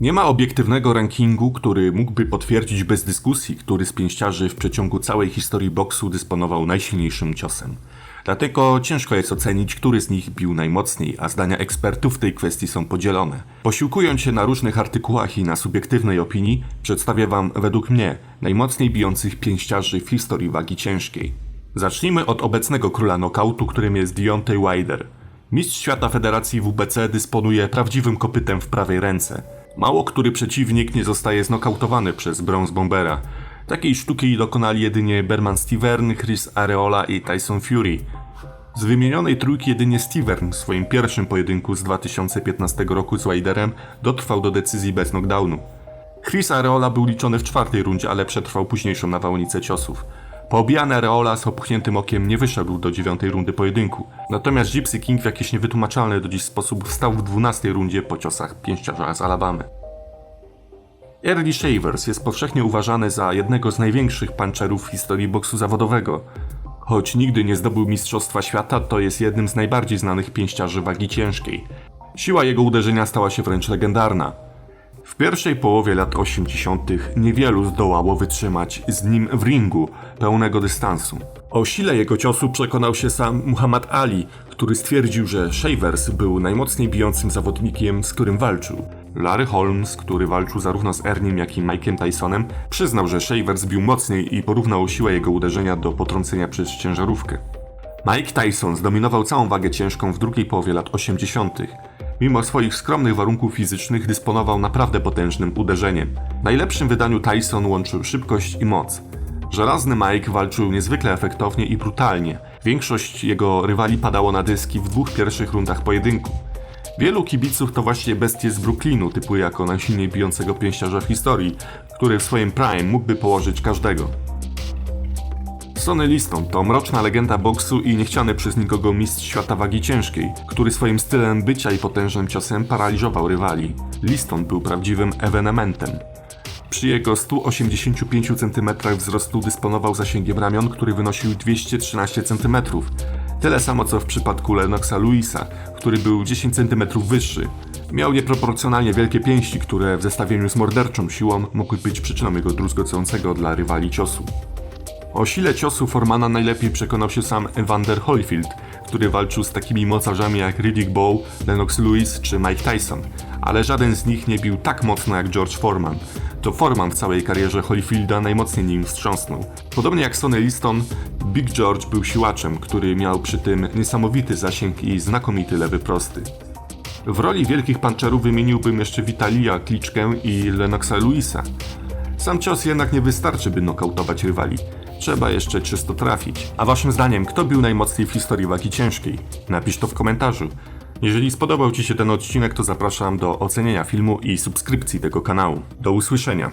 Nie ma obiektywnego rankingu, który mógłby potwierdzić bez dyskusji, który z pięściarzy w przeciągu całej historii boksu dysponował najsilniejszym ciosem. Dlatego ciężko jest ocenić, który z nich bił najmocniej, a zdania ekspertów w tej kwestii są podzielone. Posiłkując się na różnych artykułach i na subiektywnej opinii, przedstawię Wam według mnie najmocniej bijących pięściarzy w historii wagi ciężkiej. Zacznijmy od obecnego króla nokautu, którym jest Deontay Wilder. Mistrz świata Federacji WBC dysponuje prawdziwym kopytem w prawej ręce. Mało który przeciwnik nie zostaje znokautowany przez Bronze Bombera. Takiej sztuki dokonali jedynie Berman Stivern, Chris Areola i Tyson Fury. Z wymienionej trójki jedynie Stivern w swoim pierwszym pojedynku z 2015 roku z Wilderem dotrwał do decyzji bez knockdownu. Chris Areola był liczony w czwartej rundzie, ale przetrwał późniejszą nawałnicę ciosów. Poobijany Areola z opuchniętym okiem nie wyszedł do dziewiątej rundy pojedynku. Natomiast Gypsy King w jakiś niewytłumaczalny do dziś sposób wstał w dwunastej rundzie po ciosach pięściarza z Alabamy. Early Shavers jest powszechnie uważany za jednego z największych puncherów w historii boksu zawodowego. Choć nigdy nie zdobył Mistrzostwa Świata, to jest jednym z najbardziej znanych pięściarzy wagi ciężkiej. Siła jego uderzenia stała się wręcz legendarna. W pierwszej połowie lat 80. niewielu zdołało wytrzymać z nim w ringu pełnego dystansu. O sile jego ciosu przekonał się sam Muhammad Ali, który stwierdził, że Shavers był najmocniej bijącym zawodnikiem, z którym walczył. Larry Holmes, który walczył zarówno z Ernim, jak i Mike'em Tysonem, przyznał, że Shavers bił mocniej i porównał siłę jego uderzenia do potrącenia przez ciężarówkę. Mike Tyson zdominował całą wagę ciężką w drugiej połowie lat 80. Mimo swoich skromnych warunków fizycznych dysponował naprawdę potężnym uderzeniem. W najlepszym wydaniu Tyson łączył szybkość i moc. Żelazny Mike walczył niezwykle efektownie i brutalnie. Większość jego rywali padało na dyski w dwóch pierwszych rundach pojedynku. Wielu kibiców to właśnie bestie z Brooklynu typuje jako najsilniej bijącego pięściarza w historii, który w swoim prime mógłby położyć każdego. Sonny Liston to mroczna legenda boksu i niechciany przez nikogo mistrz świata wagi ciężkiej, który swoim stylem bycia i potężnym ciosem paraliżował rywali. Liston był prawdziwym ewenementem. Przy jego 185 cm wzrostu dysponował zasięgiem ramion, który wynosił 213 cm. Tyle samo co w przypadku Lennoxa Louisa, który był 10 cm wyższy. Miał nieproporcjonalnie wielkie pięści, które w zestawieniu z morderczą siłą mogły być przyczyną jego druzgocącego dla rywali ciosu. O sile ciosu Formana najlepiej przekonał się sam Evander Holyfield, który walczył z takimi mocarzami jak Riddick Bowe, Lennox Lewis czy Mike Tyson, ale żaden z nich nie bił tak mocno jak George Foreman. To Foreman w całej karierze Holyfielda najmocniej nim wstrząsnął. Podobnie jak Sonny Liston, Big George był siłaczem, który miał przy tym niesamowity zasięg i znakomity lewy prosty. W roli wielkich puncherów wymieniłbym jeszcze Vitalia Kliczkę i Lennoxa Lewisa. Sam cios jednak nie wystarczy, by nokautować rywali. Trzeba jeszcze czysto trafić. A waszym zdaniem, kto bił najmocniej w historii wagi ciężkiej? Napisz to w komentarzu. Jeżeli spodobał Ci się ten odcinek, to zapraszam do ocenienia filmu i subskrypcji tego kanału. Do usłyszenia.